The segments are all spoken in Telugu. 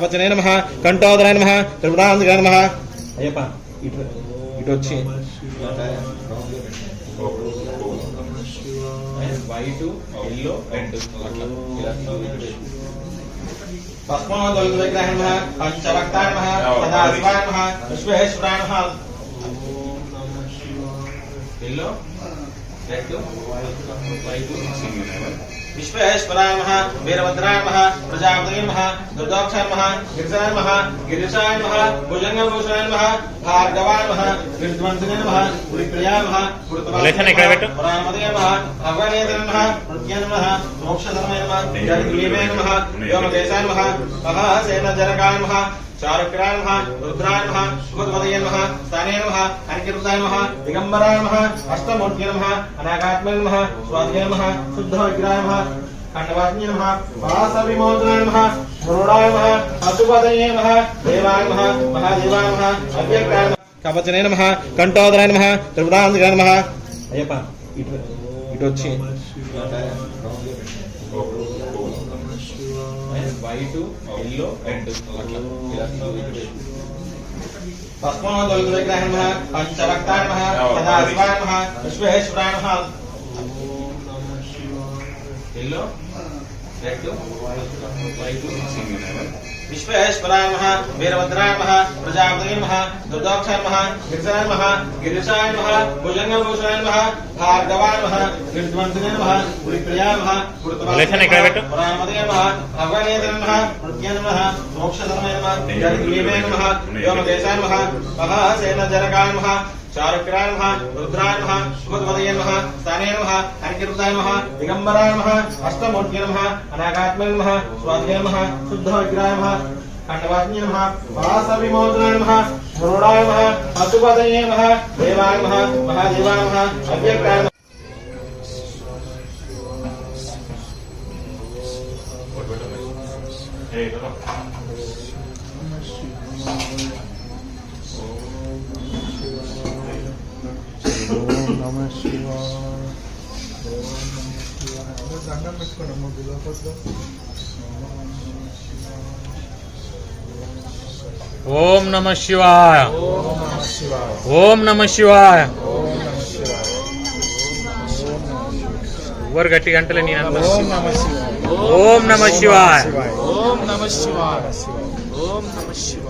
కవచనే నమ కంఠోదరాయ నమ త్రిపురాంతకాయ నమ. అయ్యప్ప ఇటు ఇటు వచ్చి. White yellow red. అట్లా. పద్మోదవిగ్రహాయ నమ పంచవక్తాయ నమ సదాశివాయ నమ విశ్వేశ్వరాయ నమ. ఎల్లో రెడ్ వైట్ विश्वेश्वरामः वीरभद्रामः प्रजापतिर्मः दुर्दोक्षामः गिरिजामः गिरिशामः भुजङ्गभूषामः भार्गवामः गिरिध्वंसनमः गुरिप्रियामः गुरुतवामः भगवनेतनमः मृत्यानमः मोक्षधर्मः जगद्वीवे नमः व्योमकेशानमः महासेनजनकानमः चारुक्राय नमः रुद्राय नमः सुभद्रवदय नमः स्थाने नमः अनिकेतुदाय नमः दिगम्बराय नमः अष्टमूर्त्ये नमः अनागात्मने नमः स्वाध्याय नमः शुद्धविग्रहाय नमः खण्डवात्मने नमः वासविमोचनाय नमः गरुडाय नमः अशुभदये नमः देवाय नमः महादेवाय नमः अव्यक्ताय नमः కవచనే నమ కంఠోదరాయ నమ త్రిపురాంధ్రాయ నమ అయ్యప్ప ఇటు ఇటు వచ్చి వైట్ ఎల్లో రెడ్. అట్లా పద్మోదవిగ్రహాయ నమ పంచవక్తాయ నమ సదాశివాయ నమ విశ్వేశ్వరాయ నమ. Yellow red white. విశ్వేశ్వరాయ विश्वेश्वरामः वीरभद्रामः प्रजापतिर्मः दुर्दोक्षान्मः गिरिजान्मः गिरिशान्मः भुजङ्गभूषान्मः भार्गवान्मः निर्द्वन्द्विनमः पुरित्रयामः पुरुत्वामः भगवनेन्द्रन्मः मृत्यान्मः मोक्षधर्मेन्मः योमकेशान्मः महासेनजनकान्मः चारुक्राय नमः रुद्राय नमः सुमध्वदये नमः स्थाने नमः अनिकिरुताय नमः दिगम्बराय नमः अष्टमूर्त्ये नमः अनागात्मने नमः स्वाध्याय नमः शुद्धविग्रहाय नमः खण्डवासिने नमः वासविमोचनाय नमः गरुडाय नमः अतुपदये नमः देवाय नमः महादेवाय नमः अव्यक्ताय Hey, no, no. దండం పెట్టుకోండి బిలోపద్దు ఓం నమ శివాయ ఓం నమ శివాయ ఓం నమ శివాయ ఓం నమ శివాయ ఎవరు గట్టి గంటలే నేను అంత ఓం నమ శివాయ ఓం నమ శివాయ ఓం నమ శివాయ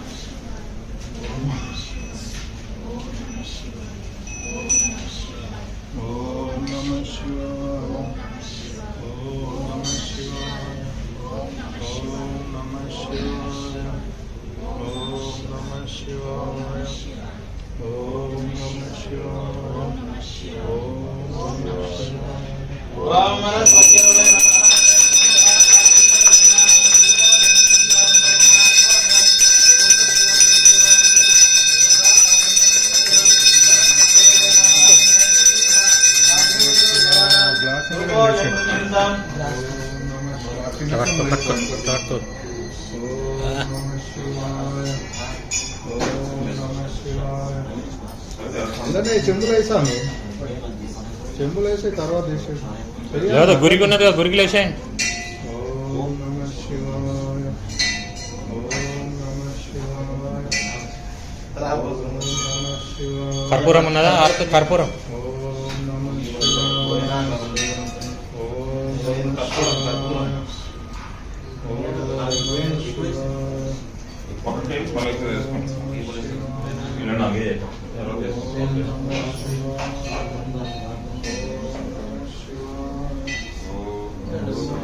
అందరినీ తర్వాత లేదా గురికి ఉన్నది కదా గురికి వేసేయండి కర్పూరం ఉన్నదా? కర్పూరం.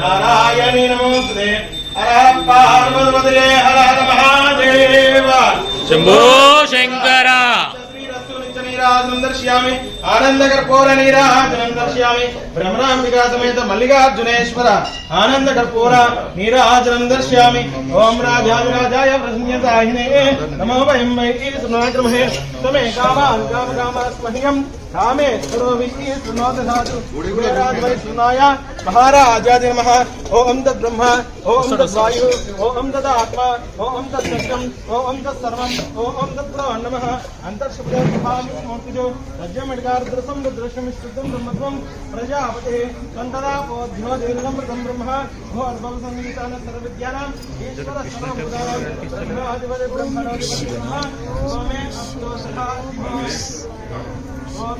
నారాయణి నమోస్తే హర పార్వతీ హర హర మహాదేవ శంభో శంకర. నీరాజనం దర్శయామి. ఆనందకర్పూర నీరాజనం దర్శయామి. భ్రమరాంబికా సమేత మల్లికార్జునేశ్వర ఆనందకర్పూర నీరాజనం దర్శయామి. ఓం రాజావిరాజాయ ప్రసన్యతాహినే నమో వయం వై సునాగ్రమహే తమే కామాన్ కామ కామాస్మహ్యం. रामे सर्वविषये शृणोतु साधु। गुणराजवै शृणाय महाराजाय नमः। ॐ तद् ब्रह्म ॐ तद् वायु ॐ तद् आत्मा ॐ तद् सत्यम् ॐ तद् सर्वम् ॐ तद् प्राण नमः। अन्तर्शब्दे प्रभामि स्मर्तिजो रज्जमड्गार्द्रसं रुद्रशमिष्टुतं ब्रह्मत्वं प्रजापते। कन्दरापोऽध्यो देवनमृतं ब्रह्म। भो अर्भवसंहितान सर्वविद्यानां ईश्वर सर्वभूतानां ब्रह्माधिपते ब्रह्मणोऽधिपते ब्रह्म ॐ मे अस्तु सः ॐ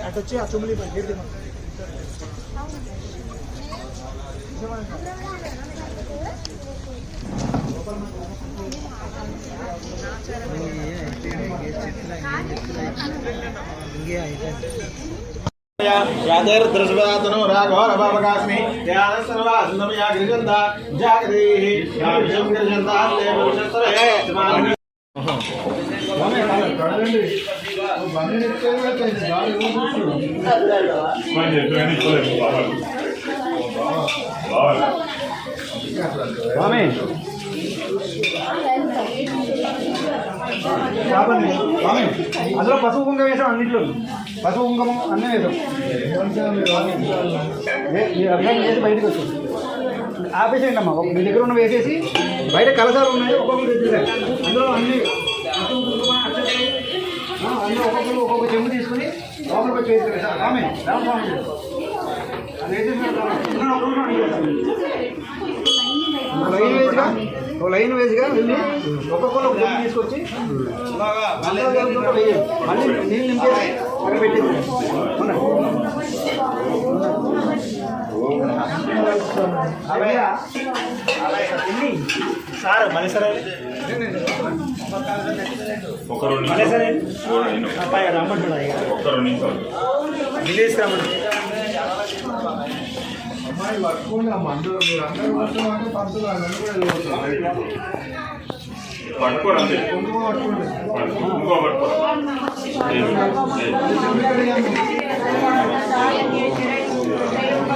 అటు వచ్చి ఆ చుమ్మిలి పై గేట్ తీయమను. యాదైర్దృశ్వదాతను రాఘవరభావకాస్మి యాదసర్వాసునమయా గృహంత జాగదేః యావిషం గృహంత దేవశస్త్రే స్వామి స్వామి అందులో పసుపు కుంకుమ వేసాం అన్నింటిలో. పసుపు కుంకుమ అన్నీ వేసాం. మీరు అభిషేకం చేసి బయటకు వచ్చాం ఆపేసేయండి అమ్మా మీ దగ్గర ఉన్న వేసేసి బయట కలసాలు ఉన్నాయి ఒక్కొక్కరు అందులో అన్ని అందరూ ఒక్కొక్కరు ఒక్కొక్క చెంబు తీసుకుని లోపలికి వచ్చి వేసుకుని సార్ స్వామి రామస్వామి అది లైన్ వేసిగా ఒక లైన్ వేజ్గా వెళ్ళి ఒక్కొక్కరు ఒక చెంబు తీసుకొచ్చి మళ్ళీ నీళ్ళు నింపేసి అక్కడ పెట్టేసి సార్ మళ్ళీ ఒక రెండు నిమిషాలు రమ్మంటున్నా ఒక్క రెండు నిమిషాలు విలేజ్ రమ్మంటు పట్టుకోరు అంతే పట్టుకో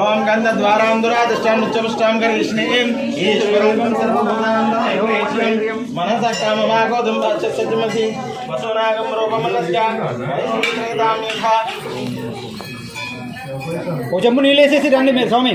ఓం గంధద్వారాం దురాదష్టాం నిత్యపుష్టాం కరిష్ణీం ఈశ్వరం సర్వభూతానాం మనస కామమాగోదం సత్యమసి వసోనాగం రూపమల్లస్య ఓ చెంబు నీళ్ళు వేసేసి రండి మీరు స్వామి.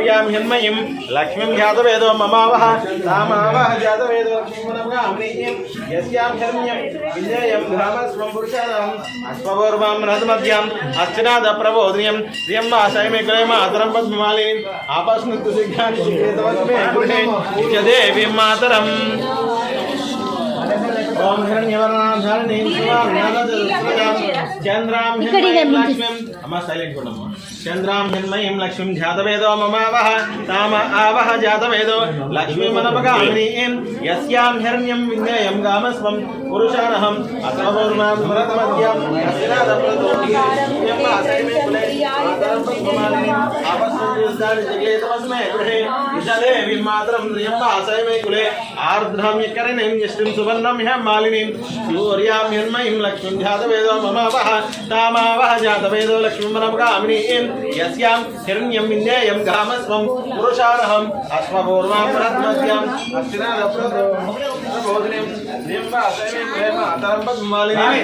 గౌర్యాం హిన్మయీం లక్ష్మీం జాతవేదో మమావహ రామావహ జాతవేదో లక్ష్మీం యస్యాం హిర్మ్యం విజయం ధర్మస్వం పురుషాణం అశ్వపూర్వం రథమధ్యం అర్చనాద ప్రబోధయం శ్రియం వాసయమే గ్రయమ అతరం పద్మమాలిని మాతరం ఓం హిరణ్యవర్ణాధారణి చంద్రాం హిరణ్మయీం లక్ష్మీం అమ్మ సైలెంట్ ఉండమ్మా చంద్రాం హిరణ్మయీం లక్ష్మీం జాతవేదో మమావహ తామ ఆవహ జాతవేదో లక్ష్మీమనపగామినీం యస్యాం హిరణ్యం విజ్ఞేయం గామస్వం పురుషానహం అసవపూర్ణాం భరతమధ్యం మాత్రం विशले विमातरं त्र्यम्बासय मे कुले आर्द्रमिकरणिं यष्टिं सुवर्णं ह्यं मालिनीं सूर्यां यन्मयीं लक्ष्मीं जातवेदो ममावः तामावः जातवेदो लक्ष्मीं मनमकामिनीं यस्यां हिरण्यं विन्देयं गामस्वं पुरुषारहम् अश्वपूर्वां प्रत्मस्याम् अर्चनादप्रबोधिनीं त्र्यम्बासय मे कुले मातरं पद्मालिनीं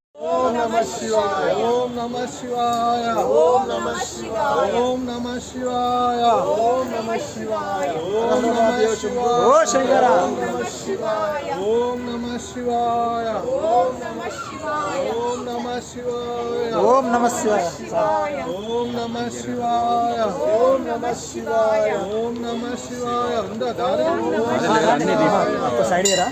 ఓం నమ శివాయ ఓం నమ శివాయ ఓం నమ శివాయ ఓం నమ శివాయ ఓం నమ శివాయ ఓం నమ శివాయ ఓం నమ శివాయ ఓం నమ శివాయ ఓం నమ శివాయ ఓం నమ శివాయ ఓం నమ శివాయ ఓం నమ శివాయ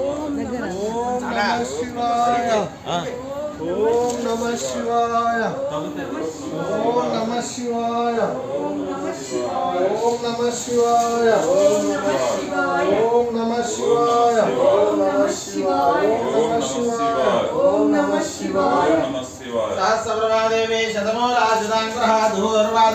ఓం నమ శివాయ. ఓం నమ శివాయ. ఓం నమ శివాయ ఓం నమ శివాయ ఓం నమ శివాయ ఓం నమ శివాయ ఓం నమ శివాయ ఓం నమ శివాయ ఓం నమ శివాయ ధూర్వాద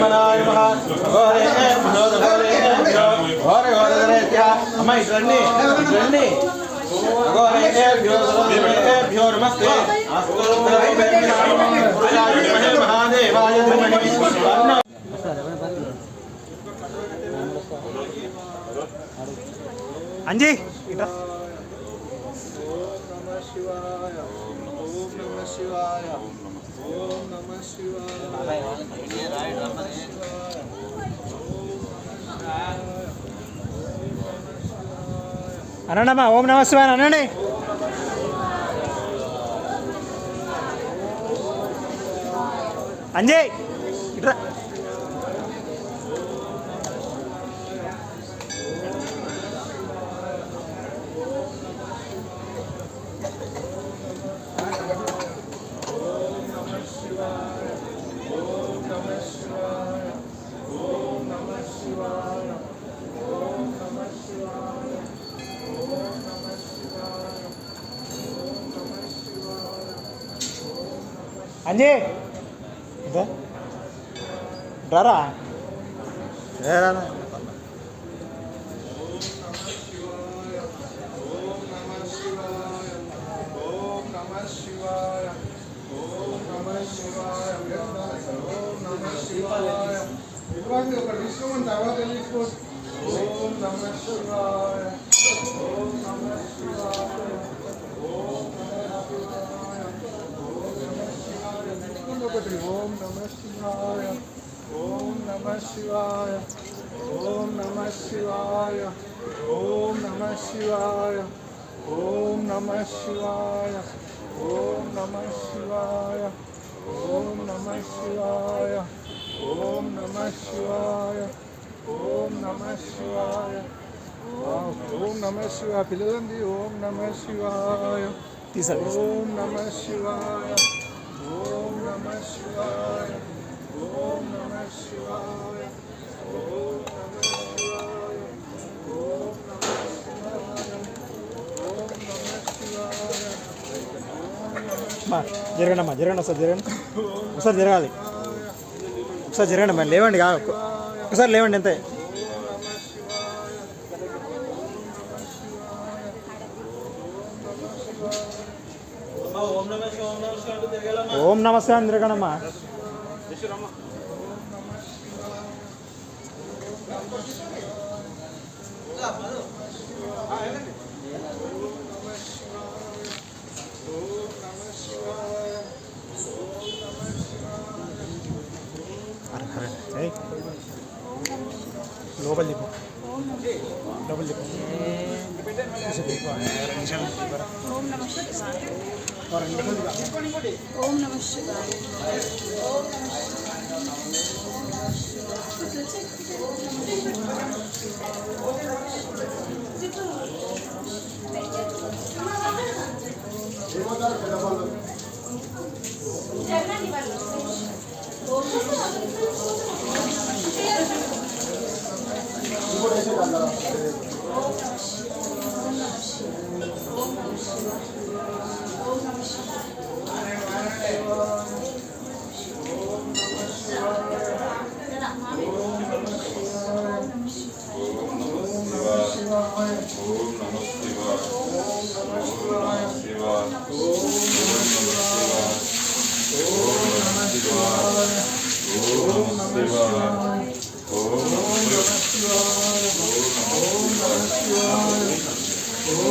బ్రహ్మణాయ గోరే శివాయ శివాయ ఓం నమ శివాయ అనండమ్మా ఓం నమ శివాయ అనండి. అంజయ్. അഞ്ചേ ഇത് ഡറാ. ഏതാണ് ఒకటి ఓం నమ శివాయ ఓం నమ శివాయ ఓం నమ శివాయ ఓం నమ శివాయ ఓం నమ శివాయ ఓం నమ శివాయ ఓం నమ శివాయ ఓం నమ శివాయ ఓం నమ శివాయ ఓం నమ శివాయ పిల్లలండి ఓం నమ శివాయ ఓం నమ శివాయ అమ్మా జరగండి అమ్మా జరగండి ఒకసారి జరగండి. ఒకసారి జరగాలి. ఒకసారి జరగండి అమ్మా లేవండి కా ఒకసారి లేవండి అంతే. నమస్తే అందరికనమ్మా లోపల దిగు డబుల్ దిగు ఓం నమస్తే ఓం నమ శివాయ ఓం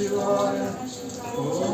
You are.